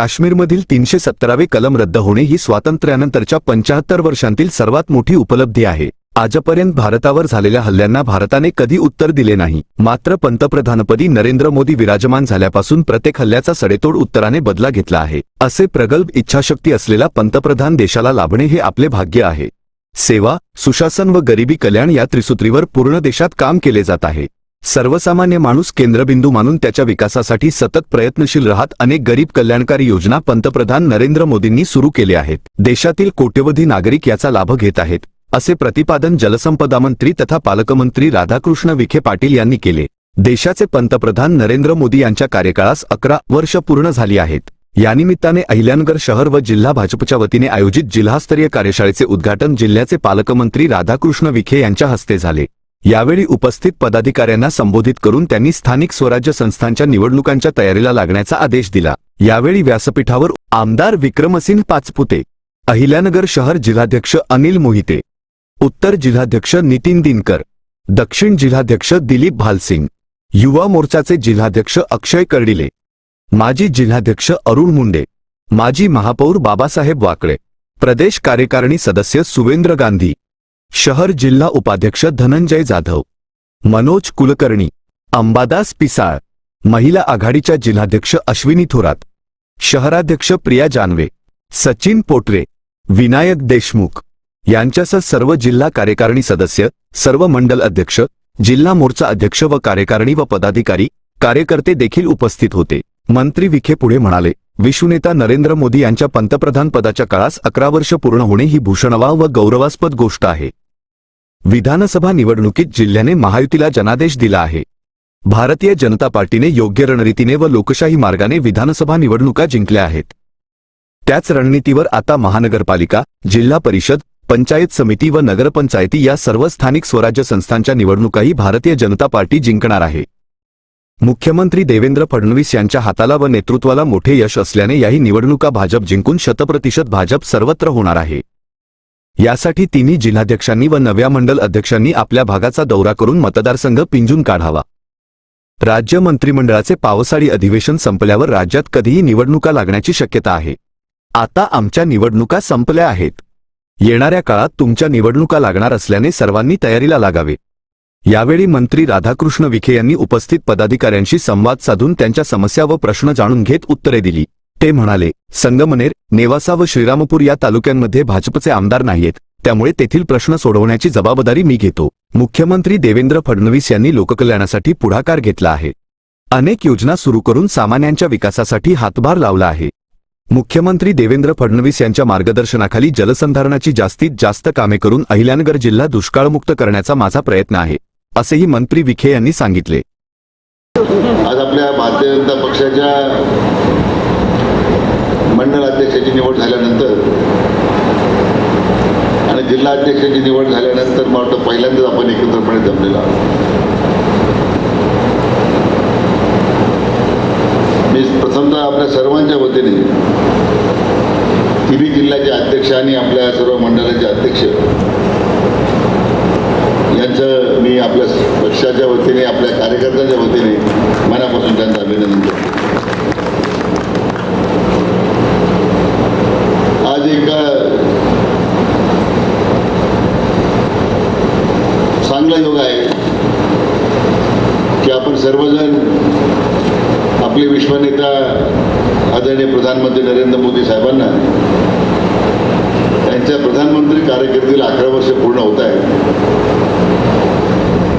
काश्मीरमधील तीनशे सत्तरावे कलम रद्द होणे ही स्वातंत्र्यानंतरच्या पंचाहत्तर वर्षांतील सर्वात मोठी उपलब्धी आहे. आजपर्यंत भारतावर झालेल्या हल्ल्यांना भारताने कधी उत्तर दिले नाही. मात्र पंतप्रधानपदी नरेंद्र मोदी विराजमान झाल्यापासून प्रत्येक हल्ल्याचा सडेतोड उत्तराने बदला घेतला आहे. असे प्रगल्भ इच्छाशक्ती असलेला पंतप्रधान देशाला लाभणे हे आपले भाग्य आहे. सेवा सुशासन व गरिबी कल्याण या त्रिसूत्रीवर पूर्ण देशात काम केले जात आहे. सर्वसामान्य माणूस केंद्रबिंदू मानून त्याच्या विकासासाठी सतत प्रयत्नशील राहत अनेक गरीब कल्याणकारी योजना पंतप्रधान नरेंद्र मोदींनी सुरू केले आहेत. देशातील कोट्यवधी नागरिक याचा लाभ घेत आहेत असे प्रतिपादन जलसंपदा मंत्री तथा पालकमंत्री राधाकृष्ण विखे पाटील यांनी केले. देशाचे पंतप्रधान नरेंद्र मोदी यांच्या कार्यकाळास अकरा वर्ष पूर्ण झाली आहेत. यानिमित्ताने अहिल्यानगर शहर व जिल्हा भाजपच्या वतीने आयोजित जिल्हास्तरीय कार्यशाळेचे उद्घाटन जिल्ह्याचे पालकमंत्री राधाकृष्ण विखे यांच्या हस्ते झाले. यावेळी उपस्थित पदाधिकाऱ्यांना संबोधित करून त्यांनी स्थानिक स्वराज्य संस्थांच्या निवडणुकांच्या तयारीला लागण्याचा आदेश दिला. यावेळी व्यासपीठावर आमदार विक्रमसिंह पाचपुते अहिल्यानगर शहर जिल्हाध्यक्ष अनिल मोहिते उत्तर जिल्हाध्यक्ष नितीन दिनकर दक्षिण जिल्हाध्यक्ष दिलीप भालसिंग युवा मोर्चाचे जिल्हाध्यक्ष अक्षय कर्डिले माजी जिल्हाध्यक्ष अरुण मुंडे माजी महापौर बाबासाहेब वाकळे प्रदेश कार्यकारिणी सदस्य सुवेंद्र गांधी शहर जिल्हा उपाध्यक्ष धनंजय जाधव. मनोज कुलकर्णी. अंबादास पिसाळ. महिला आघाडीच्या जिल्हाध्यक्ष अश्विनी थोरात. शहराध्यक्ष प्रिया जानवे. सचिन पोटरे. विनायक देशमुख. यांच्यासह सर्व जिल्हा कार्यकारिणी सदस्य सर्व मंडल अध्यक्ष जिल्हा मोर्चा अध्यक्ष व कार्यकारिणी व पदाधिकारी कार्यकर्ते देखील उपस्थित होते. मंत्री विखे पुढे म्हणाले विश्वनेता नरेंद्र मोदी यांच्या पंतप्रधान पदाच्या काळास अकरा वर्ष पूर्ण होणे ही भूषणवा व गौरवास्पद गोष्ट आहे. विधानसभा निवडणुकीत जिल्ह्याने महायुतीला जनादेश दिला आहे. भारतीय जनता पार्टीने योग्य रणनीतीने व लोकशाही मार्गाने विधानसभा निवडणुका जिंकल्या आहेत. त्याच रणनीतीवर आता महानगरपालिका जिल्हा परिषद पंचायत समिती व नगरपंचायती या सर्व स्थानिक स्वराज्य संस्थांच्या निवडणुकाही भारतीय जनता पार्टी जिंकणार आहे. मुख्यमंत्री देवेंद्र फडणवीस यांच्या हाताला व नेतृत्वाला मोठे यश असल्याने याही निवडणुका भाजप जिंकून शतप्रतिशत भाजप सर्वत्र होणार आहे. यासाठी तिन्ही जिल्हाध्यक्षांनी व नव्या मंडल अध्यक्षांनी आपल्या भागाचा दौरा करून मतदारसंघ पिंजून काढावा. राज्य मंत्रिमंडळाचे पावसाळी अधिवेशन संपल्यावर राज्यात कधीही निवडणुका लागण्याची शक्यता आहे. आता आमच्या निवडणुका संपल्या आहेत. येणाऱ्या काळात तुमच्या निवडणुका लागणार असल्याने सर्वांनी तयारीला लागावे. यावेळी मंत्री राधाकृष्ण विखे यांनी उपस्थित पदाधिकाऱ्यांशी संवाद साधून त्यांच्या समस्या व प्रश्न जाणून घेत उत्तरे दिली. ते म्हणाले संगमनेर नेवासा व श्रीरामपूर या तालुक्यांमध्ये भाजपचे आमदार नाहीयेत. त्यामुळे तेथील प्रश्न सोडवण्याची जबाबदारी मी घेतो. मुख्यमंत्री देवेंद्र फडणवीस यांनी लोककल्याणासाठी पुढाकार घेतला आहे. अनेक योजना सुरू करून सामान्यांच्या विकासासाठी हातभार लावला आहे. मुख्यमंत्री देवेंद्र फडणवीस यांच्या मार्गदर्शनाखाली जलसंधारणाची जास्तीत जास्त कामे करून अहिल्यानगर जिल्हा दुष्काळमुक्त करण्याचा माझा प्रयत्न आहे असेही मंत्री विखे यांनी सांगितले. आज आपल्या भारतीय जनता पक्षाच्या मंडळ अध्यक्षाची निवड झाल्यानंतर आणि जिल्हा अध्यक्षाची निवड झाल्यानंतर मला वाटतं पहिल्यांदाच आपण एकत्रपणे जमलेला मी प्रथमतः आपल्या सर्वांच्या वतीने तिन्ही जिल्ह्याचे अध्यक्ष आणि आपल्या सर्व मंडळाचे अध्यक्ष यांचं मी आपल्या पक्षाच्या वतीने आपल्या कार्यकर्त्यांच्या वतीने मनापासून त्यांचं अभिनंदन करतो आज एक अ, चांगला योग आहे की आपण सर्वजण आपले विश्वनेता आदरणीय प्रधानमंत्री नरेंद्र मोदी साहेबांना त्यांच्या प्रधानमंत्री कारकिर्दीला अकरा वर्ष पूर्ण होत आहे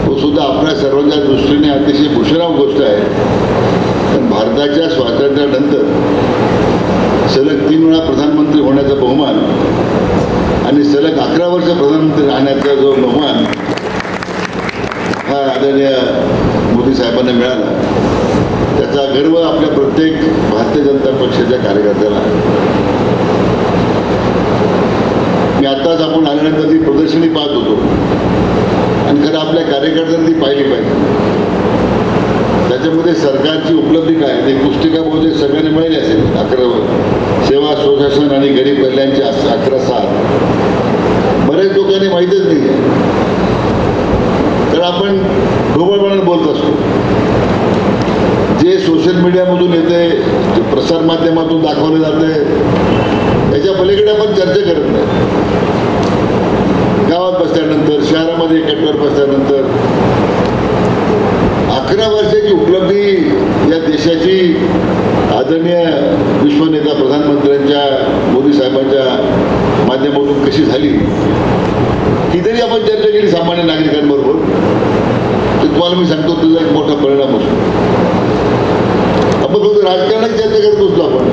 तो सुद्धा आपल्या सर्वांच्या दृष्टीने अतिशय भूषणाव गोष्ट आहे पण भारताच्या स्वातंत्र्यानंतर सलग तीन वेळा प्रधानमंत्री होण्याचा बहुमान आणि सलग अकरा वर्ष प्रधानमंत्री राहण्याचा जो बहुमान हा आदरणीय मोदी साहेबांना मिळाला. त्याचा गर्व आपल्या प्रत्येक भारतीय जनता पक्षाच्या कार्यकर्त्याला मी आत्ताच आपण आल्यानंतर ती प्रदर्शनी पाहत होतो. आणि खरं आपल्या कार्यकर्त्यांनी ती पाहिली पाहिजे. त्याच्यामध्ये सरकारची उपलब्धी काय? ते पुस्तिका बहुतेक सगळ्यांनी मिळाली असेल अकरा सेवा सुशासन आणि गरीब कल्याणचे अकरा सात. बऱ्याच लोकांनी माहीतच नाही. आहे तर आपण ढोबळपणाने बोलत असतो. जे सोशल मीडियामधून येते जे प्रसार माध्यमातून दाखवले जाते त्याच्या पलीकडे आपण चर्चा करत नाही. गावात बसल्यानंतर शहरामध्ये एकत्र बसल्यानंतर अकरा वर्षाची उपलब्धी या देशाची आदरणीय विश्वनेता प्रधानमंत्र्यांच्या मोदी साहेबांच्या माध्यमातून कशी झाली? ती तरी आपण चर्चा केली सामान्य नागरिकांबरोबर. तर तुम्हाला मी सांगतो तुझा एक मोठा परिणाम असतो आपण फक्त राजकारणात चर्चा करत बसतो आपण.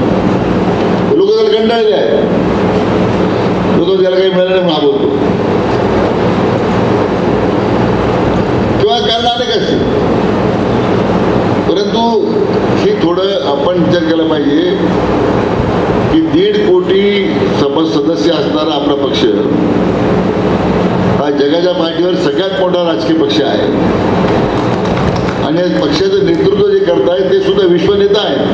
लोक त्याला कंटाळले आहे लोक त्याला काही मिळालं नाही म्हणून हा बोलतो किंवा कारण अनेक असतील परंतु हे थोडं आपण विचार केला पाहिजे की दीड कोटी सभ सदस्य असणारा आपला पक्ष हा जगाच्या पाठीवर सगळ्यात मोठा राजकीय पक्ष आहे. आणि पक्षाचं नेतृत्व जे करतायत ते सुद्धा विश्वनेता आहेत.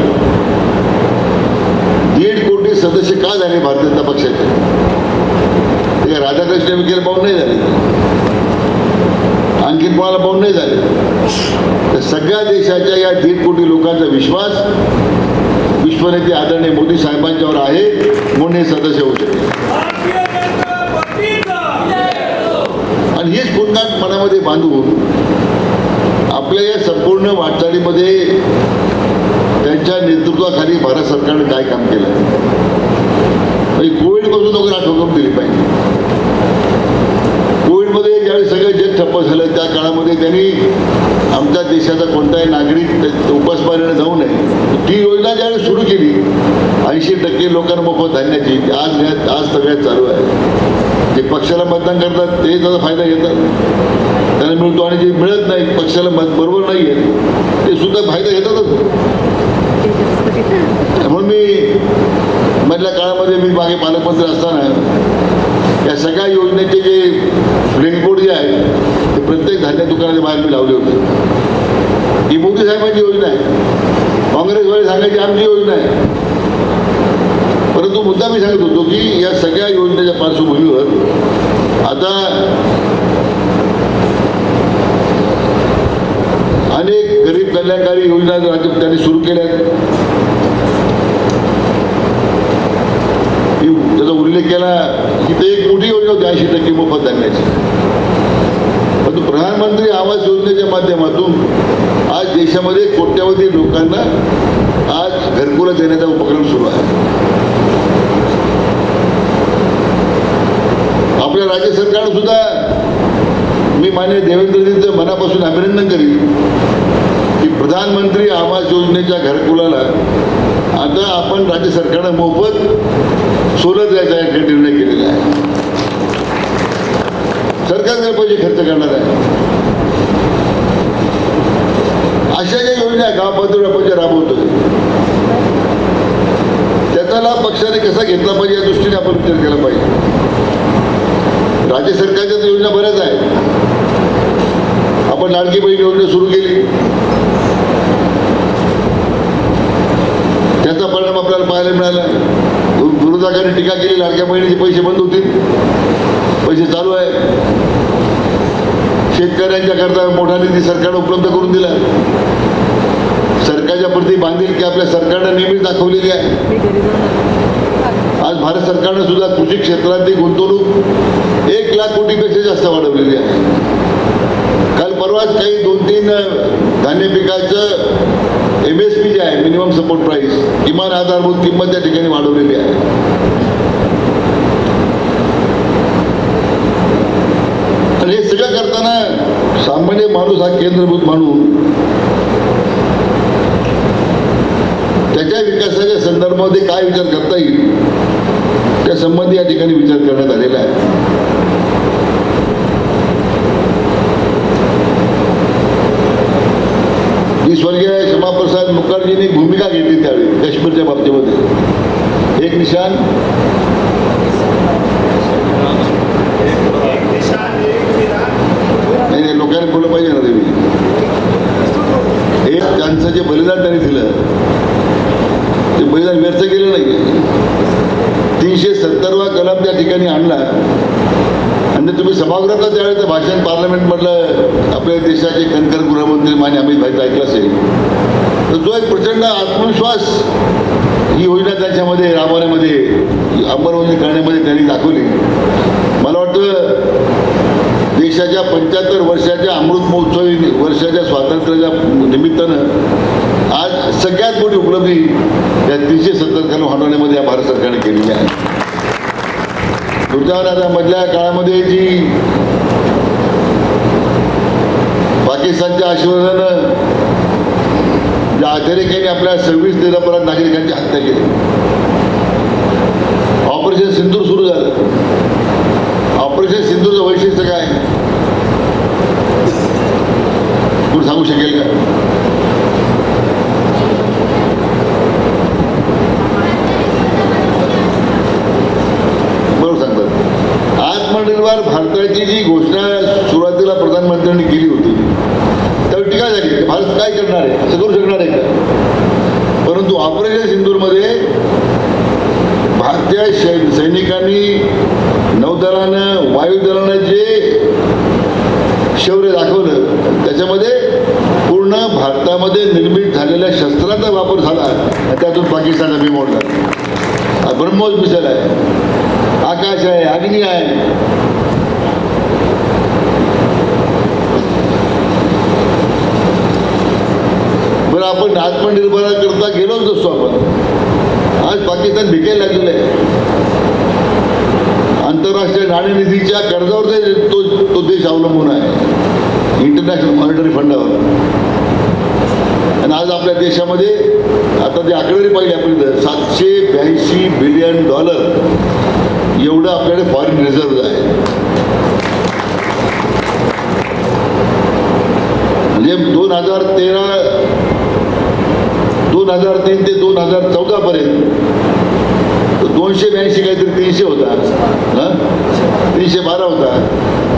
दीड कोटी सदस्य का झाले भारतीय जनता पक्षाचे? ते राधाकृष्ण विखे पाहून नाही झाले? आणखीन कोणाला पाहून नाही झाले? तर सगळ्या देशाच्या या दीड कोटी लोकांचा विश्वास विश्वनेते आदरणीय मोदी साहेबांच्यावर आहे म्हणून हे सदस्य होऊ शकते आणि हेच पुन्हा मनामध्ये बांधून आपल्या या संपूर्ण वाटचालीमध्ये त्यांच्या नेतृत्वाखाली भारत सरकारने काय काम केलं? म्हणजे कोविडपासून वगैरे आठवण दिली पाहिजे. कोविडमध्ये ज्यावेळी सगळं जग ठप्प झालं त्या काळामध्ये त्यांनी आमच्या देशाचा कोणताही नागरिक उपासमारीने जाऊ नये. ती योजना ज्यावेळी सुरू केली ऐंशी टक्के लोकांना मोफत धान्याची आज आज सगळ्यात चालू आहे. जे पक्षाला मतदान करतात ते त्याचा फायदा घेतात. त्यांना मिळतो आणि जे मिळत नाही पक्षाला मत बरोबर नाही आहे ते सुद्धा फायदा घेतातच. म्हणून मी मधल्या काळामध्ये मी मागे पालकमंत्री असताना या सगळ्या योजनेचे जे फ्लिंगबोर्ड जे आहे ते प्रत्येक धान्य दुकानाच्या बाहेर मी लावले होते. ही मोदी साहेबांची योजना आहे. काँग्रेसवाले सांगायची आमची योजना आहे. परंतु मुद्दा मी सांगत होतो की या सगळ्या योजनेच्या पार्श्वभूमीवर आता अनेक गरीब कल्याणकारी योजना त्यांनी सुरू केल्या त्याचा उल्लेख केला की ते एक मोठी योजना होती ऐंशी टक्के मोफत धान्याची. परंतु प्रधानमंत्री आवास योजनेच्या माध्यमातून आज देशामध्ये कोट्यावधी लोकांना आज घरकुला देण्याचा उपक्रम सुरू आहे आपल्या राज्य सरकार सुद्धा मी मान्य देवेंद्रजींचं मनापासून अभिनंदन करीन की प्रधानमंत्री आवास योजनेच्या घरकुलाला आता आपण राज्य सरकारनं मोफत सोलर द्यायचा एक निर्णय केलेला आहे. सरकार काय पैसे खर्च करणार आहे. अशा ज्या योजना गाव पातळीवर आपण ज्या राबवतोय त्याचा लाभ पक्षाने कसा घेतला पाहिजे या दृष्टीने आपण विचार केला पाहिजे. राज्य सरकारच्या योजना बऱ्याच आहेत. आपण लाडकी बहीण योजना सुरू केली. त्याचा परिणाम आपल्याला पाहायला मिळाला. वि- विरोधकांनी टीका केली लाडक्या बहिणीचे पैसे बंद होतील पैसे चालू आहे शेतकऱ्यांच्या करता मोठा निधी सरकारने उपलब्ध करून दिला. सरकारच्या प्रती बांधिलकी आपल्या सरकारनं नेहमीच दाखवलेली आहे. आज भारत सरकारनं सुद्धा कृषी क्षेत्रातली गुंतवणूक एक लाख कोटीपेक्षा जास्त वाढवलेली आहे. काल परवाच काही दोन तीन धान्य पिकाचं एम एस पी जे आहे मिनिमम सपोर्ट प्राईस किमान आधारभूत किंमत त्या ठिकाणी वाढवलेली आहे. आणि हे सगळं करताना सामान्य माणूस हा केंद्रभूत मानून त्याच्या विकासाच्या संदर्भामध्ये काय विचार करता येईल? त्या संबंधी या ठिकाणी विचार करण्यात आलेला आहे. जी स्वर्गीय श्यामाप्रसाद मुखर्जींनी भूमिका घेतली त्यावेळी काश्मीरच्या बाबतीमध्ये. एक निशान नाही नाही लोकांनी बोललं पाहिजे ना देवी. एक त्यांचं जे बलिदान त्यांनी दिलं ते बलिदान व्यर्थ केलं नाही. तीनशे सत्तरवा कलम त्या ठिकाणी आणला. आणि तुम्ही सभागृहात त्यावेळेचं भाषण पार्लमेंटमधलं आपल्या देशाचे कणकर गृहमंत्री मान्य अमित भाई ऐकलं असेल. तर जो एक प्रचंड आत्मविश्वास ही योजना त्याच्यामध्ये राबवण्यामध्ये अंमलबजावणी करण्यामध्ये त्यांनी दाखवली. मला वाटतं देशाच्या पंच्याहत्तर वर्षाच्या अमृत महोत्सवी वर्षाच्या स्वातंत्र्याच्या निमित्तानं आज सगळ्यात मोठी उपलब्धी या तीनशे सत्तर कलम हटवण्यामध्ये या भारत सरकारने केलेली आहे. तुमच्या आता मधल्या काळामध्ये जी पाकिस्तानच्या आशीर्वादानं ज्या अतिरेक्यांनी आपल्या सव्वीस निरपराध नागरिकांची हत्या केली. ऑपरेशन सिंदूर सुरू झालं. ऑपरेशन सिंधूचं वैशिष्ट्य काय? कोण सांगू शकेल का? बरोबर सांगतात. आत्मनिर्भर भारताची जी घोषणा सुरुवातीला प्रधानमंत्र्यांनी केली होती त्यावर टीका झाली भारत काय करणार आहे? असं करू शकणार आहे का? परंतु ऑपरेशन सिंधूरमध्ये भारतीय सै- सैनिकांनी नौदलानं वायुदलानं जे शौर्य दाखवलं त्याच्यामध्ये पूर्ण भारतामध्ये निर्मित झालेल्या शस्त्रांचा वापर झाला त्यातून पाकिस्तानचा मी मोडला. ब्रह्मोस मिसाईल आहे. आकाश आहे अग्नी आहे. बरं आपण आत्मनिर्भराकरता गेलोच नसतो आपण आज पाकिस्तान भिकायला लागलेलं आहे. आंतरराष्ट्रीय नाणेनिधीच्या कर्जावर ते तो तो देश अवलंबून आहे इंटरनॅशनल मॉनिटरी फंडावर आणि आज आपल्या देशामध्ये आता ते आकडेवारी पाहिली आपण सातशे ब्याऐंशी बिलियन डॉलर एवढं आपल्याकडे फॉरेन रिझर्व आहे. म्हणजे दोन हजार तेरा दोन हजार तीन ते दोन हजार चौदा पर्यंत दोनशे ब्याऐंशी काहीतरी तीनशे होता. तीनशे बारा होता.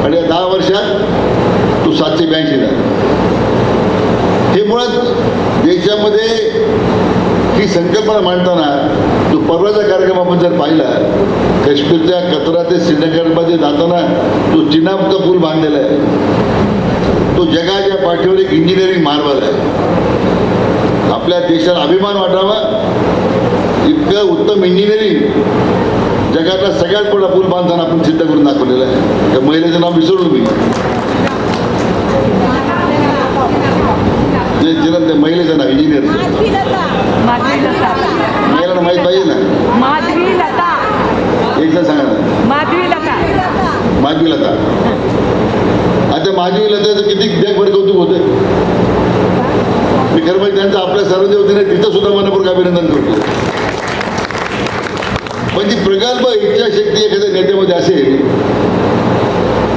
आणि दहा वर्षात तो सातशे ब्याऐंशी झाला हे मुळात देशामध्ये ही संकल्पना मांडताना तो परवाचा कार्यक्रम आपण जर पाहिला काश्मीरच्या कचरा ते श्रीनगरमध्ये जाताना तो चिनाबचा पूल बांधलेला आहे. तो जगाच्या पाठीवर एक इंजिनिअरिंग मार्बल आहे. आपल्या देशाला अभिमान वाटावा इतकं उत्तम इंजिनिअरिंग जगातला सगळ्यात मोठा पूल बांधताना आपण सिद्ध करून दाखवलेलं आहे. त्या महिलेचं नाव विसरलो मी. त्या महिलेचं नाव इंजिनियर महिलांना माहीत पाहिजे ना? माधवी लता एकदा सांगा ना. माधवी लता माधवी लता आता माधवी लताचं किती जगभर कौतुक होतं मी खरं म्हणजे त्यांचं आपल्या सर्वांच्या वतीने तिथं सुद्धा मनपूर्वक अभिनंदन करतो. पण ती प्रगल्भ इच्छाशक्ती एखाद्या नेत्यामध्ये असेल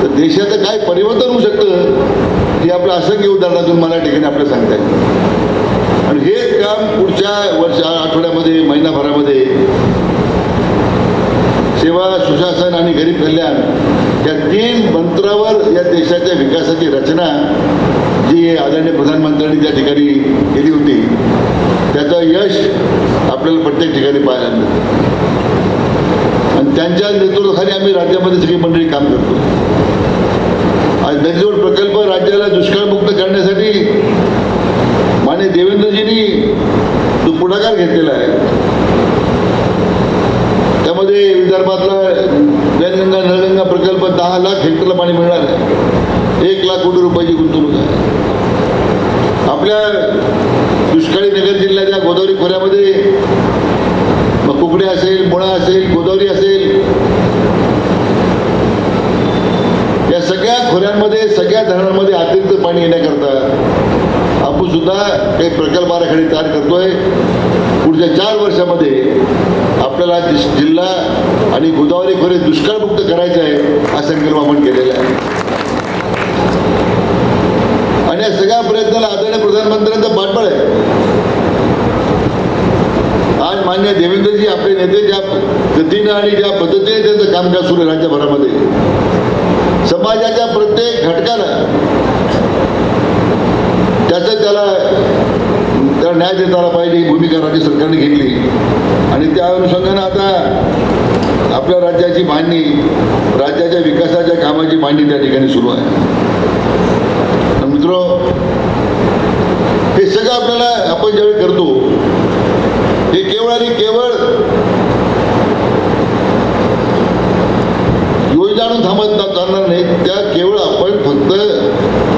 तर देशाचं काय परिवर्तन होऊ शकतं हे असं असंख्य उदाहरणातून मला ठिकाणी आपल्याला सांगता येईल. आणि हेच काम पुढच्या वर्षा आठवड्यामध्ये महिनाभरामध्ये सेवा सुशासन आणि गरीब कल्याण या तीन मंत्रावर या देशाच्या विकासाची रचना जी आदरणीय प्रधानमंत्र्यांनी त्या ठिकाणी केली होती त्याचं यश आपल्याला प्रत्येक ठिकाणी पाहायला मिळतं. त्यांच्या नेतृत्वाखाली आम्ही राज्यामध्ये सगळी मंडळी काम करतो. आज नदीजोड प्रकल्प राज्याला दुष्काळमुक्त करण्यासाठी माने देवेंद्रजींनी तो पुढाकार घेतलेला आहे त्यामध्ये विदर्भातला वैनगंगा नळगंगा प्रकल्प दहा लाख हेक्टरला पाणी मिळणार आहे. एक लाख कोटी रुपयाची गुंतवणूक आहे. आपल्या दुष्काळी नगर जिल्ह्याच्या गोदावरी खोऱ्यामध्ये मग कुकडे असेल मुळा असेल गोदावरी असेल. या सगळ्या खोऱ्यांमध्ये सगळ्या धरणांमध्ये अतिरिक्त पाणी येण्याकरता आपण सुद्धा काही प्रकल्प आराखडे तयार करतोय. पुढच्या चार वर्षामध्ये आपल्याला जिल्हा आणि गोदावरी खोरे दुष्काळमुक्त करायचं आहे हा संकल्प आपण केलेला आहे. आणि या सगळ्या प्रयत्नाला आदर प्रधानमंत्र्यांचा पाठबळ आहे आज मान्य देवेंद्रजी आपले नेते ज्या गतीनं आणि ज्या पद्धतीने त्यांचं कामकाज सुरू आहे राज्यभरामध्ये समाजाच्या प्रत्येक घटकाला त्याचं त्याला त्याला न्याय देताना पाहिजे ही भूमिका राज्य सरकारने घेतली. आणि त्या अनुषंगानं आता आपल्या राज्याची मांडणी राज्याच्या विकासाच्या कामाची मांडणी त्या ठिकाणी सुरू आहे. मित्र हे सगळं आपल्याला आपण ज्यावेळी करतो हे केवळ आणि केवळ जाणून थांबत ना- चालणार नाही. त्या केवळ आपण फक्त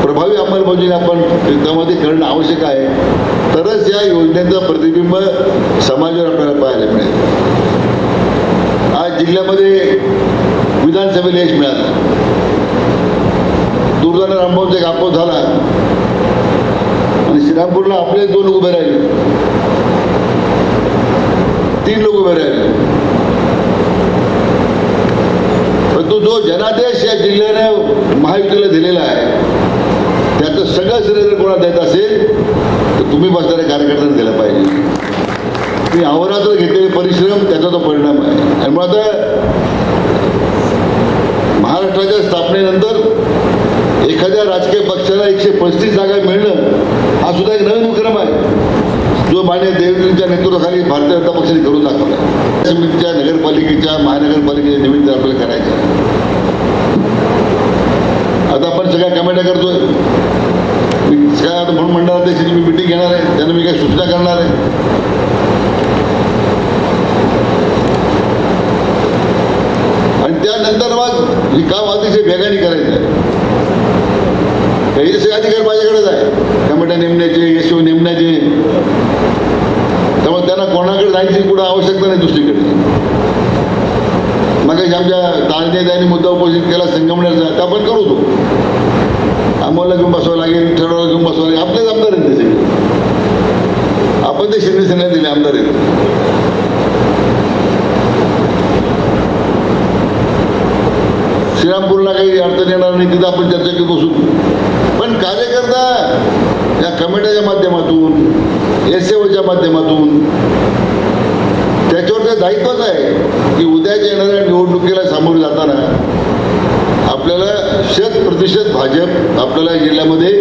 प्रभावी अंमलबजावणी आपण त्यामध्ये करणं आवश्यक आहे. तरच या योजनेचं प्रतिबिंब समाजावर आपल्याला पाहायला मिळेल. आज जिल्ह्यामध्ये विधानसभेला यश मिळालं. दुर्गाना रामभाऊचा एक आपोप झाला. आणि श्रीरामपूरला आपले दोन लोक उभे राहिले. तीन लोक उभे राहिले. परंतु जो जनादेश या जिल्ह्याने महायुतीला दिलेला आहे त्याचं सगळं श्रेय जर कोणाला देत असेल तर तुम्ही बसणाऱ्या कार्यकर्त्यांना दिलं पाहिजे. तुम्ही अहोरात्र घेतलेले परिश्रम त्याचा तो परिणाम आहे. आणि मग आता महाराष्ट्राच्या स्थापनेनंतर एखाद्या राजकीय पक्षाला एकशे पस्तीस जागा मिळणं हा सुद्धा एक नवीन उपक्रम आहे. जो मान्य देवेंद्रच्या नेतृत्वाखाली भारतीय जनता पक्षाने करून दाखवला. नगरपालिकेच्या महानगरपालिकेच्या निमित्त आपल्याला करायचं. आहे. आता आपण सगळ्या कमेट्या करतोय. मी काय आता म्हणून मंडळात त्याची मी मिटिंग घेणार आहे त्यांना मी काही सूचना करणार आहे. आणि त्यानंतर मग ही काम अतिशय वेगाने करायचं आहे. हे सगळे अधिकार माझ्याकडेच आहे. कमिट्या नेमण्याचे यशो नेमण्याचे. कोणाकडे जायची कुठं आवश्यकता नाही दुसरीकडे. मग आमच्या ताळनेदानी मुद्दा उपस्थित केला संगमण्याचा तर आपण करू तो. आम्हाला घेऊन बसवावं लागेल ठरवला घेऊन बसवावं लागेल. आपलेच आमदार आहेत त्याचे आपण ते शिंदे सेनेला दिले आमदार आहेत. श्रीरामपूरला काही अडचण येणार नाही तिथं आपण चर्चा करत बसू. पण कार्यकर्ता या कमिट्याच्या माध्यमातून एस एच्या माध्यमातून त्याच्यावर ते दायित्वच आहे की उद्याच्या येणाऱ्या निवडणुकीला सामोरे जाताना आपल्याला शत प्रतिशत भाजप आपल्याला जिल्ह्यामध्ये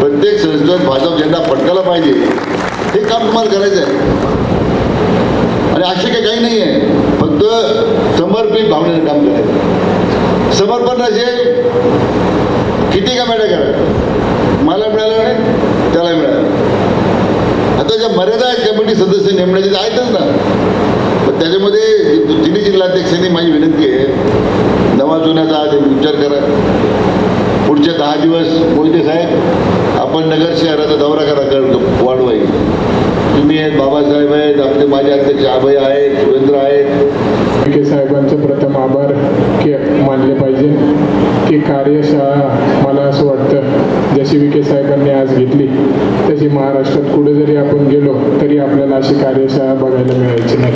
प्रत्येक संस्थेत भाजप झेंडा फटकायला पाहिजे. हे काम तुम्हाला करायचं आहे. आणि असे काही काही नाही आहे. फक्त समर्पित भावनेने काम करायचं समर्पण असेल किती का मॅडम करा? मला मिळालं नाही? त्याला मिळालं. आता ज्या मर्यादा आहेत कमिटी सदस्य नेमण्याचे आहेतच ना. पण त्याच्यामध्ये तिन्ही जिल्हाध्यक्षांनी माझी विनंती आहे नवा जुन्याचा आज विचार करा. पुढचे दहा दिवस मोहिते साहेब आपण नगर शहराचा दौरा करा करतो वाढवाई तुम्ही आहेत बाबासाहेब आहेत आपले माझे अध्यक्ष अभय आहेत सुरेंद्र आहेत विखे साहेबांचं प्रथम आभार के मानले पाहिजे. की कार्यशाळा मला असं वाटतं जशी विखे साहेबांनी आज घेतली तशी महाराष्ट्रात कुठे जरी आपण गेलो तरी आपल्याला अशी कार्यशाळा बघायला मिळायची नाही.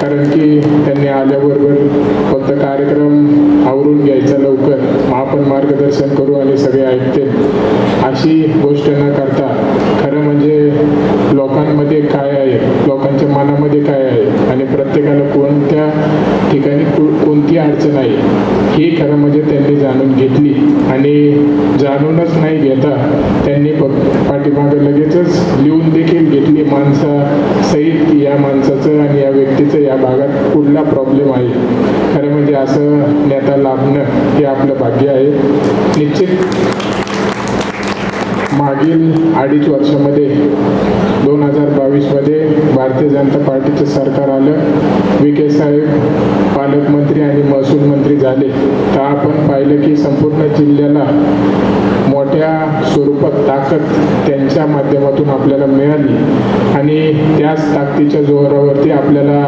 कारण की त्यांनी आल्याबरोबर फक्त कार्यक्रम आवरून घ्यायचा लवकर आपण मार्गदर्शन करू आणि सगळे ऐकते अशी गोष्ट न करता लोकांमध्ये काय आहे? लोकांच्या मनामध्ये काय आहे? आणि प्रत्येकाला कोणत्या ठिकाणी कोणती अडचण आहे? ही खरं म्हणजे त्यांनी जाणून घेतली. आणि जाणूनच नाही घेता त्यांनी पाठीमागं लगेचच लिहून देखील घेतली. माणसा सहित या माणसाचं आणि या व्यक्तीचं या भागात कुठला प्रॉब्लेम आहे? खरं म्हणजे असं नेता लाभणं हे आपलं भाग्य आहे. निश्चित. मागील अडीच वर्षामध्ये दोन हजार बावीसमध्ये भारतीय जनता पार्टीचं सरकार आलं विखे साहेब पालकमंत्री आणि महसूल मंत्री झाले. तर आपण पाहिलं की संपूर्ण जिल्ह्याला मोठ्या स्वरूपात ताकद त्यांच्या माध्यमातून आपल्याला मिळाली. आणि त्याच ताकदीच्या जोरावरती आपल्याला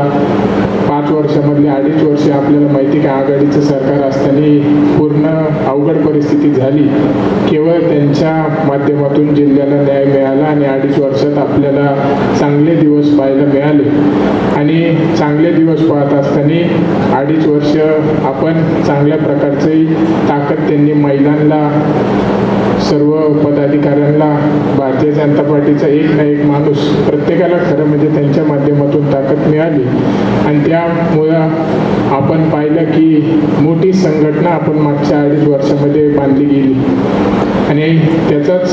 पाच वर्षामधली अडीच वर्षे आपल्याला माहिती का आघाडीचं सरकार असताना पूर्ण अवघड परिस्थिती झाली. केवळ त्यांच्या माध्यमातून जिल्ह्याला न्याय मिळाला आणि अडीच वर्षात आपल्याला चांगले दिवस पाहायला मिळाले. आणि चांगले दिवस पाहत असताना अडीच वर्ष आपण चांगल्या प्रकारची ताकद त्यांनी महिलांना सर्व पदाधिकाऱ्यांना भारतीय जनता पार्टीचा एक ना एक माणूस प्रत्येकाला खरं म्हणजे त्यांच्या माध्यमातून ताकद मिळाली. आणि त्यामुळं आपण पाहिलं की मोठी संघटना आपण मागच्या अडीच वर्षामध्ये बांधली गेली. आणि त्याचाच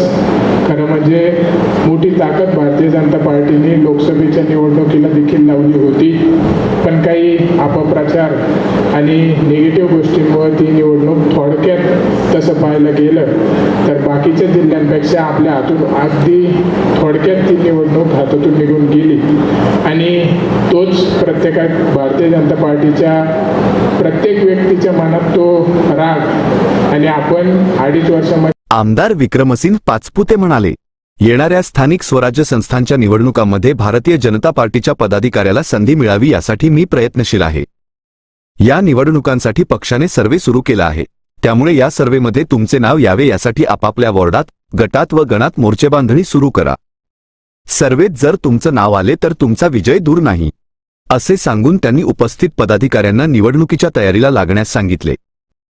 खरं म्हणजे मोठी ताकद भारतीय जनता पार्टीने लोकसभेच्या निवडणुकीला देखील लावली होती. पण काही अपप्रचार आणि निगेटिव्ह गोष्टींमुळे ती निवडणूक थोडक्यात तसं पाहायला गेलं तर बाकीच्या जिल्ह्यांपेक्षा आपल्या हातून अगदी थोडक्यात ती निवडणूक हातातून निघून गेली. आणि तोच प्रत्येका भारतीय जनता पार्टीच्या प्रत्येक व्यक्तीच्या मनात तो राग आणि आपण अडीच वर्षामध्ये आमदार विक्रमसिंग पाचपुते म्हणाले येणाऱ्या स्थानिक स्वराज्य संस्थांच्या निवडणुकांमध्ये भारतीय जनता पार्टीच्या पदाधिकाऱ्याला संधी मिळावी यासाठी मी प्रयत्नशील आहे. या निवडणुकांसाठी पक्षाने सर्वे सुरू केला आहे. त्यामुळे या सर्वेमध्ये तुमचे नाव यावे यासाठी आपापल्या वॉर्डात गटात व गणात मोर्चेबांधणी सुरू करा. सर्वेत जर तुमचं नाव आले तर तुमचा विजय दूर नाही. असे सांगून त्यांनी उपस्थित पदाधिकाऱ्यांना निवडणुकीच्या तयारीला लागण्यास सांगितले.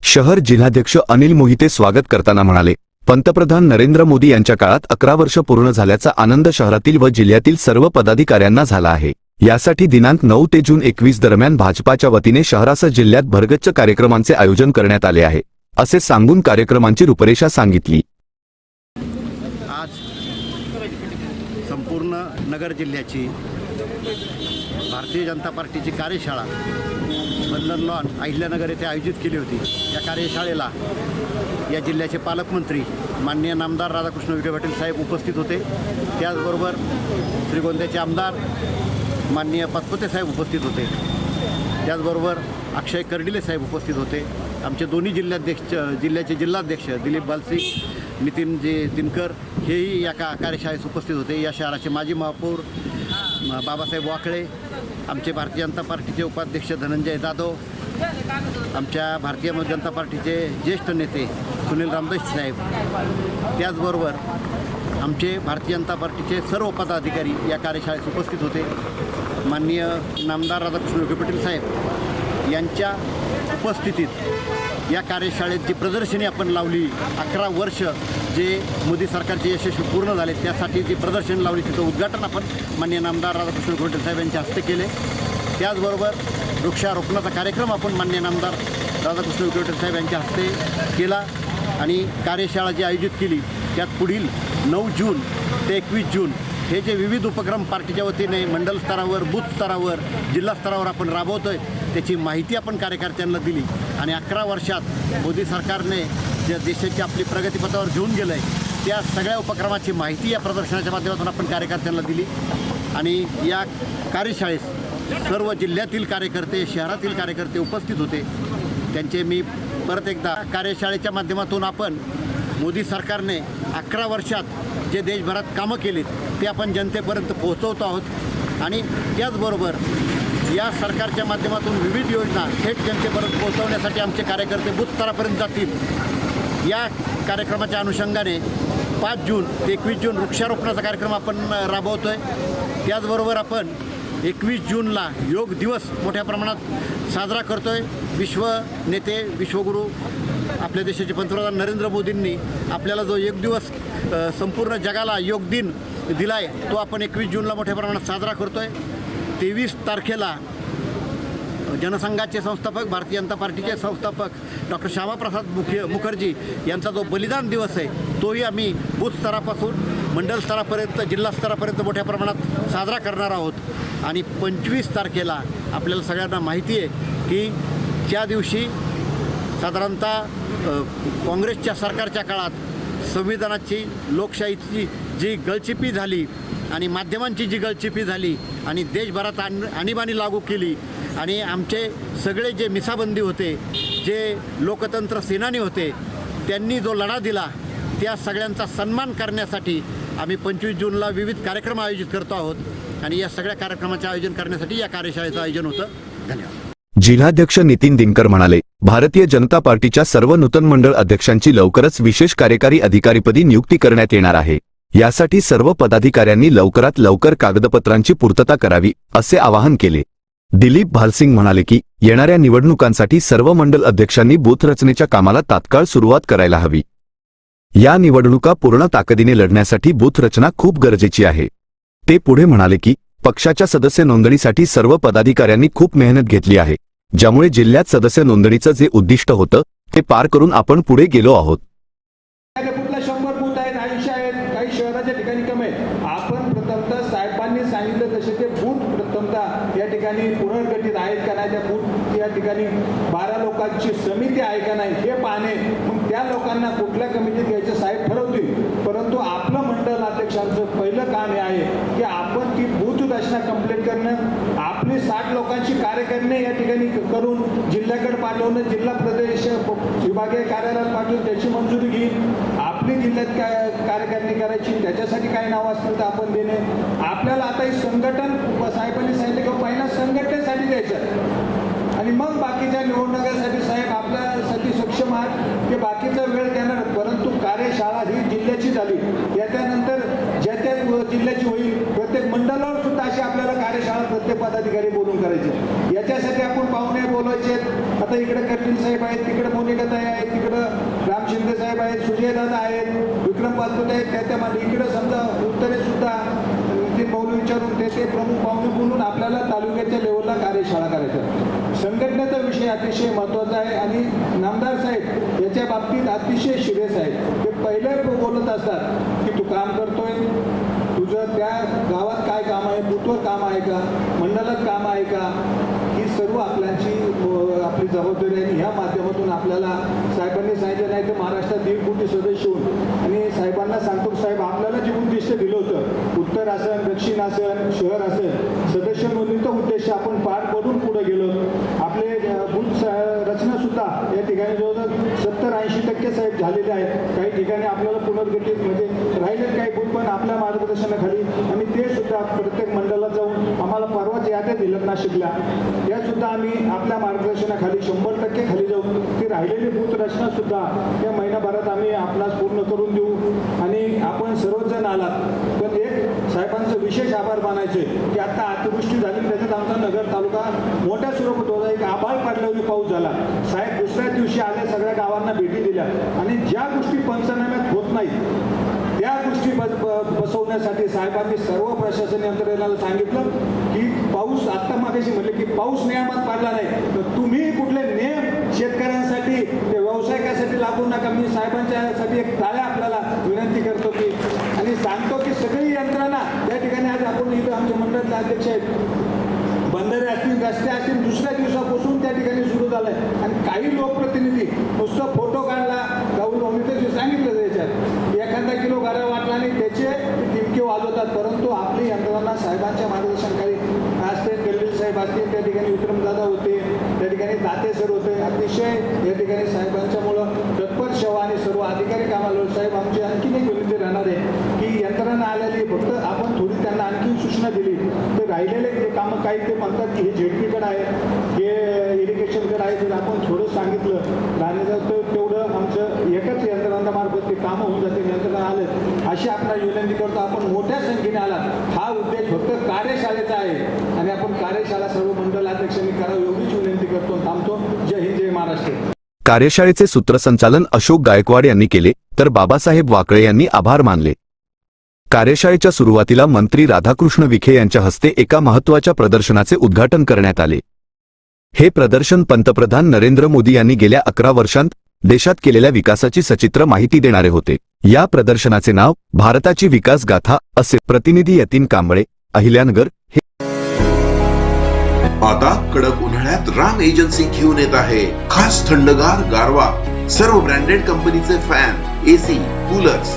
शहर जिल्हाध्यक्ष अनिल मोहिते स्वागत करताना म्हणाले पंतप्रधान नरेंद्र मोदी यांच्या काळात अकरा वर्ष पूर्ण झाल्याचा आनंद शहरातील व जिल्ह्यातील सर्व पदाधिकाऱ्यांना झाला आहे. यासाठी दिनांक नऊ ते जून एकवीस दरम्यान भाजपाच्या वतीने शहरासह जिल्ह्यात भरगच्च कार्यक्रमांचे आयोजन करण्यात आले आहे. असे सांगून कार्यक्रमांची रूपरेषा सांगितली. आज संपूर्ण नगर जिल्ह्याची भारतीय जनता पार्टीची कार्यशाळा बंधन लॉन अहिल्यानगर येथे आयोजित केली होती. या कार्यशाळेला या जिल्ह्याचे पालकमंत्री माननीय नामदार राधाकृष्ण विखे पाटील साहेब उपस्थित होते. त्याचबरोबर श्रीगोंद्याचे आमदार माननीय पतपते साहेब उपस्थित होते. त्याचबरोबर अक्षय कर्डिले साहेब उपस्थित होते. आमचे दोन्ही जिल्हाध्यक्ष जिल्ह्याचे जिल्हाध्यक्ष दिलीप बालसिंग नितीन जे दिनकर हेही या का कार्यशाळेस उपस्थित होते. या शहराचे माजी महापौर म- बाबासाहेब वाकळे आमचे भारतीय जनता पार्टीचे उपाध्यक्ष धनंजय जाधव आमच्या भारतीय जनता पार्टीचे ज्येष्ठ नेते सुनील रामदास साहेब. त्याचबरोबर आमचे भारतीय जनता पार्टीचे सर्व पदाधिकारी या कार्यशाळेत उपस्थित होते. माननीय नामदार राधाकृष्ण विखे पाटील साहेब यांच्या उपस्थितीत या कार्यशाळेत जी प्रदर्शनी आपण लावली अकरा वर्ष जे मोदी सरकारचे यशस्वी पूर्ण झाले त्यासाठी जी प्रदर्शनी लावली तिचं उद्घाटन आपण माननीय नामदार राधाकृष्ण गोटे साहेब यांच्या हस्ते केले. त्याचबरोबर वृक्षारोपणाचा कार्यक्रम आपण मान्य नामदार राधाकृष्ण गोटे साहेब यांच्या हस्ते केला आणि कार्यशाळा जी आयोजित केली त्यात पुढील नऊ जून ते एकवीस जून हे जे विविध उपक्रम पार्टीच्या वतीने मंडल स्तरावर बूथ स्तरावर जिल्हा स्तरावर आपण आहे त्याची माहिती आपण कार्यकर्त्यांना दिली आणि अकरा वर्षात मोदी सरकारने ज्या देशाची आपली प्रगतीपथावर घेऊन गेलं आहे त्या सगळ्या उपक्रमाची माहिती या प्रदर्शनाच्या माध्यमातून आपण कार्यकर्त्यांना दिली. आणि या कार्यशाळेस सर्व जिल्ह्यातील कार्यकर्ते शहरातील कार्यकर्ते उपस्थित होते. त्यांचे मी परत एकदा कार्यशाळेच्या माध्यमातून आपण मोदी सरकारने अकरा वर्षात जे देशभरात कामं केलीत ते आपण जनतेपर्यंत पोहोचवतो आहोत. आणि त्याचबरोबर या सरकारच्या माध्यमातून विविध योजना थेट जनतेपर्यंत पोहोचवण्यासाठी आमचे कार्यकर्ते बूथस्तरापर्यंत जातील. या कार्यक्रमाच्या अनुषंगाने पाच जून ते एकवीस जून वृक्षारोपणाचा कार्यक्रम आपण राबवतो आहे त्याचबरोबर आपण एकवीस जूनला योग दिवस मोठ्या प्रमाणात साजरा करतो आहे विश्व नेते विश्वगुरू आपल्या देशाचे पंतप्रधान नरेंद्र मोदींनी आपल्याला जो योग दिवस संपूर्ण जगाला योग दिन दिला आहे तो आपण एकवीस जूनला मोठ्या प्रमाणात साजरा करतो आहे तेवीस तारखेला जनसंघाचे संस्थापक भारतीय जनता पार्टीचे संस्थापक डॉक्टर श्यामाप्रसाद मुखे मुखर्जी यांचा जो बलिदान दिवस आहे तोही आम्ही बूथ स्तरापासून मंडल स्तरापर्यंत जिल्हा स्तरापर्यंत मोठ्या प्रमाणात साजरा करणार आहोत. आणि पंचवीस तारखेला आपल्याला सगळ्यांना माहिती आहे की त्या दिवशी साधारणतः काँग्रेसच्या सरकारच्या काळात संविधानाची लोकशाहीची जी गळचिपी झाली आणि माध्यमांची जी गळचिपी झाली आणि देशभरात आण आणीबाणी लागू केली आणि आमचे सगळे जे मिसाबंदी होते जे लोकतंत्र सेनानी होते त्यांनी जो लढा दिला त्या सगळ्यांचा सन्मान करण्यासाठी आम्ही पंचवीस जूनला विविध कार्यक्रम आयोजित करतो आहोत आणि या सगळ्या कार्यक्रमाचे आयोजन करण्यासाठी या कार्यशाळेचं आयोजन होतं. धन्यवाद. जिल्हाध्यक्ष नितीन दिनकर म्हणाले भारतीय जनता पार्टीच्या सर्व नूतन मंडळ अध्यक्षांची लवकरच विशेष कार्यकारी अधिकारीपदी नियुक्ती करण्यात येणार आहे. यासाठी सर्व पदाधिकाऱ्यांनी लवकरात लवकर कागदपत्रांची पूर्तता करावी असे आवाहन केले. दिलीप भालसिंग म्हणाले की येणाऱ्या निवडणुकांसाठी सर्व मंडल अध्यक्षांनी बूथ रचनेच्या कामाला तात्काळ सुरुवात करायला हवी. या निवडणुका पूर्ण ताकदीने लढण्यासाठी बूथ रचना खूप गरजेची आहे. ते पुढे म्हणाले की पक्षाच्या सदस्य नोंदणीसाठी सर्व पदाधिकाऱ्यांनी खूप मेहनत घेतली आहे. ज्यामुळे जिल्ह्यात सदस्य नोंदणीचं जे उद्दिष्ट होतं ते पार करून आपण पुढे गेलो आहोत त्या बुथला शंभर बूथ आहेत ऐंशी आहेत काही शहराच्या ठिकाणी कमी आहेत आपण प्रथमतः साहेबांनी सांगितलं तसे ते बूथ प्रथमतः या ठिकाणी पुनर्गठित आहेत का लोकांची समिती आहे का नाही हे पाहणे. मग त्या लोकांना कुठल्या कमिटीत घ्यायचं साहेब ठरवतील. परंतु आपलं मंडळ अध्यक्षांचं पहिलं काम हे आहे की आपण ती बूथ रचना कंप्लीट करणं. आपली साठ लोकांची कार्यकारिणी या ठिकाणी करून जिल्ह्याकडे पाठवणं जिल्हा प्रदेश विभागीय कार्यालयात पाठवून त्याची मंजुरी घेईन. आपली जिल्ह्यात काय कार्यकारिणी करायची त्याच्यासाठी काही नावं असतील तर आपण देणे. आपल्याला आता हे संघटन साहेबांनी सांगितलं की पहिला संघटनेसाठी द्यायचं. आणि मग बाकीच्या निवडणुकासाठी साहेब आपल्यासाठी सक्षम आहेत की बाकीचा वेळ देणार परंतु कार्यशाळा ही जिल्ह्याची झाली. याच्यानंतर ज्या त्या जिल्ह्याची होईल प्रत्येक मंडळावर सुद्धा अशी आपल्याला कार्यशाळा प्रत्येक पदाधिकारी बोलून करायची. याच्यासाठी आपण पाहुणे बोलायचे आता इकडे कर्टिल साहेब आहेत तिकडे मोनिकाताई आहेत तिकडं राम शिंदे साहेब आहेत सुजयदादा आहेत विक्रम पाचपुते आहेत त्याच्यामध्ये इकडं समजा उत्तरे सुद्धा ते पाहुणे विचारून ते ते प्रमुख पाहुणे बोलून आपल्याला तालुक्याच्या लेवलला कार्यशाळा करायच्या संघटनेचा विषय अतिशय महत्त्वाचा आहे आणि नामदार साहेब याच्या बाबतीत अतिशय सिरियस आहेत. ते पहिले बोलत असतात की तू काम करतोय तुझं त्या गावात काय काम आहे बुथवर काम आहे का मंडळात काम आहे का? ही सर्व आपल्याची जबाबदारी आहे आणि ह्या माध्यमातून आपल्याला साहेबांनी सांगितलं नाही तर महाराष्ट्रात दीड कोटी सदस्य होऊन आणि साहेबांना सांगतो साहेब आपल्याला जे उद्दिष्ट दिलं होतं उत्तर असन दक्षिण असन शहर असेल सदस्य नोंदणीचा उद्देश आपण पार पडून पुढे गेलो. आपले बुथ साहेब सुद्धा या ठिकाणी जवळजवळ सत्तर ऐंशी टक्के साहेब झालेले आहेत. काही ठिकाणी आपल्याला पुनर्गठित म्हणजे राहिलेत काही बूथ पण आपल्या मार्गदर्शनाखाली आम्ही ते सुद्धा प्रत्येक मंडळात जाऊन आम्हाला परवाच याद्या दिल्यात नाशिकला. या सुद्धा आम्ही आपल्या मार्गदर्शनाखाली शंभर टक्के खाली जाऊन ती राहिलेली भूत रचना सुद्धा या महिनाभरात आम्ही आपणास पूर्ण करून देऊ. आणि आपण सर्वजण आलात पण साहेबांचं विशेष आभार मानायचे की आता अतिवृष्टी झाली त्याच्यात आमचा नगर तालुका मोठ्या स्वरूपात होता. एक आभाळ पाडल्यावर पाऊस झाला. साहेब दुसऱ्या दिवशी आले सगळ्या गावांना भेटी दिल्या. आणि ज्या गोष्टी पंचनाम्यात होत नाहीत त्या गोष्टी ब- बसवण्यासाठी साहेबांनी सर्व प्रशासन यंत्रणेला सांगितलं की पाऊस आत्ता मागाशी म्हटले की पाऊस नियमात पाडला नाही. तर तुम्ही कुठले नियम शेतकऱ्यांसाठी ते व्यावसायिकासाठी लागू नका. मी साहेबांच्यासाठी एक ताळ्या आपल्याला विनंती करतो की आणि सांगतो की सगळी यंत्रणा या ठिकाणी आज आपण इथं आमचे अध्यक्ष आहेत. असतील रस्ते असतील दुसऱ्या दिवसापासून त्या ठिकाणी सुरू झालंय. आणि काही लोकप्रतिनिधी नुसतं फोटो काढला राहुल ओमितेशी सांगितलं त्याच्यात. एखादा किलो गाड्या वाटला आणि त्याचे तिमके वाजवतात. परंतु आपली यंत्रणा साहेबांच्या मार्गदर्शनाखाली असते गल्लील साहेब असतील त्या ठिकाणी विक्रमदादा होते त्या ठिकाणी दाते सर होते. अतिशय या ठिकाणी साहेबांच्यामुळं तत्पर सेवा आणि सर्व अधिकारी कामाला साहेब आमचे आणखीन एक विनंती राहणार आहे की यंत्रणा आलेली फक्त आपण थोडी त्यांना आणखी सूचना दिली. तर राहिलेले जे कामं काही ते म्हणतात की हे झेडपीकडे आहे हे इरिगेशनकडे आहे जर आपण थोडं सांगितलं राहण्याचं तर तेवढं आमचं एकाच यंत्रणांमार्फत ते कामं होऊन जाते यंत्रणा आलं अशी आपल्याला विनंती करतो. आपण मोठ्या संख्येने आला हा उद्देश फक्त कार्यशाळेचा आहे. आणि आपण कार्यशाळा सर्व मंडलाध्यक्षांनी करावं एवढीच विनंती करतो थांबतो. जय हिंद जय महाराष्ट्र. कार्यशाळेचे सूत्रसंचालन अशोक गायकवाड यांनी केले तर बाबासाहेब वाकळे यांनी आभार मानले. कार्यशाळेच्या सुरुवातीला मंत्री राधाकृष्ण विखे यांच्या हस्ते एका महत्त्वाच्या प्रदर्शनाचे उद्घाटन करण्यात आले. हे प्रदर्शन पंतप्रधान नरेंद्र मोदी यांनी गेल्या अकरा वर्षांत देशात केलेल्या विकासाची सचित्र माहिती देणारे होते. या प्रदर्शनाचे नाव भारताची विकास गाथा असे प्रतिनिधी यतीन कांबळे अहिल्यानगर हे आता कडक उन्हाळ्यात राम एजन्सी घेऊन येत आहे. खास थंडगार गारवा. सर्व ब्रँडेड कंपनीचे फॅन एसी कूलर्स.